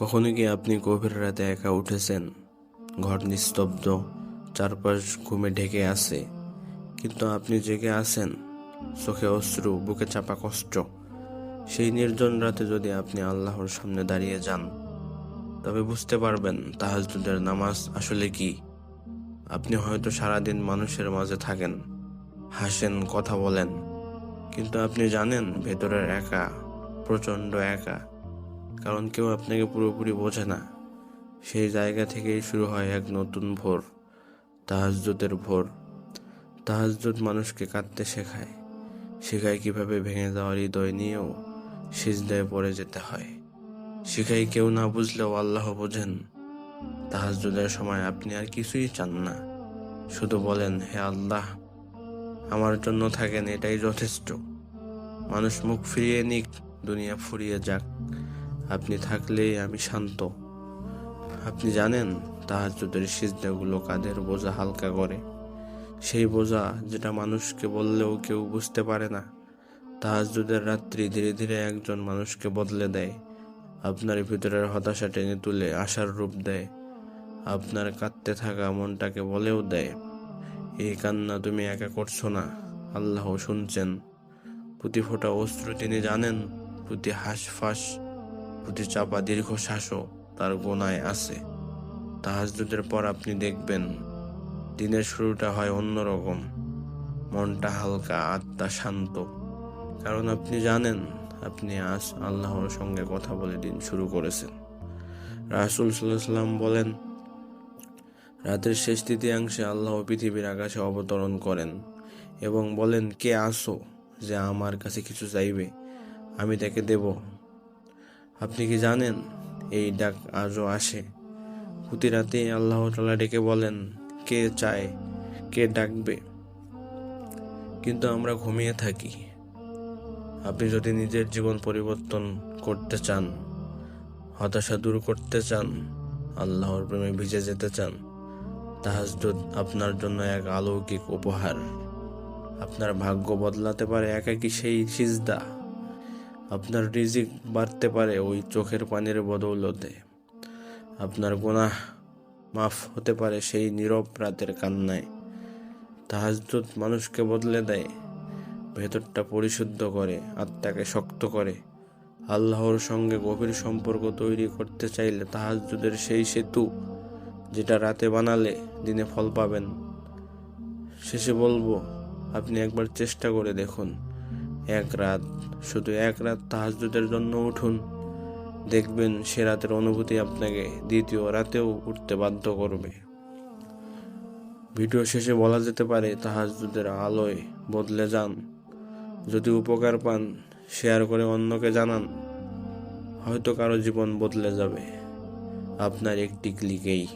কখনো কি আপনি গভীর রাতে একা উঠেছেন? ঘর নিস্তব্ধ, চারপাশ ঘুমে ঢেকে আছে। কিন্তু আপনি জেগে আছেন। চোখে অশ্রু, বুকে চাপা কষ্ট। সেই নির্জন রাতে যদি আপনি আল্লাহর সামনে দাঁড়িয়ে যান, তবে বুঝতে পারবেন তাহাজুদের নামাজ আসলে কি। আপনি হয়তো সারাদিন মানুষের মাঝে থাকেন, হাসেন, কথা বলেন। কিন্তু আপনি জানেন ভেতরের একা, প্রচণ্ড একা। কারণ কেউ আপনাকে পুরোপুরি বোঝে না। সেই জায়গা থেকেই শুরু হয় এক নতুন ভোর, তাহাজ্জুদের ভোর। তাহাজ্জুদ মানুষকে কাঁদতে শেখায়। শেখায় কীভাবে ভেঙে যাওয়ার হৃদয় নিয়েও সিজদায় পড়ে যেতে হয়। শেখায় কেউ না বুঝলেও আল্লাহ বোঝেন, তাহাজ্জুদের সময় আপনি আর কিছুই চান না। শুধু বলেন, হে আল্লাহ, আমার জন্য থাকেন এটাই যথেষ্ট। মানুষ মুখ ফিরিয়ে নিক, দুনিয়া ফুরিয়ে যাক। আপনি থাকলেই আমি শান্ত। আপনি জানেন তাহাজ্জুদের সিজদাগুলো কাঁধের বোঝা হালকা করে। সেই বোঝা যেটা মানুষকে বললেও কেউ বুঝতে পারে না। তাহাজ্জুদের রাত্রি ধীরে ধীরে একজন মানুষকে বদলে দেয়। আপনার ভিতরের হতাশা টেনে তুলে আশার রূপ দেয়। আপনার কাঁদতে থাকা মনটাকে বলেও দেয় এই কান্না তুমি একা করছ না, আল্লাহ শুনছেন। প্রতি ফোঁটা অশ্রু তিনি জানেন, প্রতি হাঁসফাঁস প্রতি চাপা দীর্ঘশ্বাসও তার গোনায় আছে। তাহাজুদের পর আপনি দেখবেন, দিনের শুরুটা হয় অন্যরকম। মনটা হালকা, আত্মা শান্ত। কারণ আপনি জানেন, আপনি আজ আল্লাহর সঙ্গে কথা বলে দিন শুরু করেছেন। রাসুল সাল্লাম বলেন, রাতের শেষ তৃতীয়াংশে আল্লাহ পৃথিবীর আকাশে অবতরণ করেন এবং বলেন, কে আসো যে আমার কাছে কিছু চাইবে? আমি তাকে দেব। আপনি কি জানেন, এই ডাক আজও আসে? প্রতি রাতে আল্লাহ তালা ডেকে বলেন, কে চায়, কে ডাকবে? কিন্তু আমরা ঘুমিয়ে থাকি। আপনি যদি নিজের জীবন পরিবর্তন করতে চান, হতাশা দূর করতে চান, আল্লাহর প্রেমে ভিজে যেতে চান, তাহাজুদ আপনার জন্য এক আলৌকিক উপহার। আপনার ভাগ্য বদলাতে পারে একাকি সেই সিজদা। আপনার রিজিক বাড়তে পারে ওই চোখের পানির বদৌলতে। আপনার গুনাহ মাফ হতে পারে সেই নীরব রাতের কান্নায়। তাহাজুদ মানুষকে বদলে দেয়, ভেতরটা পরিশুদ্ধ করে, আত্মাকে শক্ত করে। আল্লাহর সঙ্গে গভীর সম্পর্ক তৈরি করতে চাইলে তাহাজুদের সেই সেতু, যেটা রাতে বানালে দিনে ফল পাবেন। শেষে বলব, আপনি একবার চেষ্টা করে দেখুন। এক রাত, শুধু এক রাত তাহাজুদের জন্য উঠুন। দেখবেন সে রাতের অনুভূতি আপনাকে দ্বিতীয় রাতেও উঠতে বাধ্য করবে। ভিডিও শেষে বলা যেতে পারে তাহাজুদের আলোয় বদলে যান। যদি উপকার পান, শেয়ার করে অন্যকে জানান। হয়তো কারও জীবন বদলে যাবে। আপনার একটি ক্লিকেই।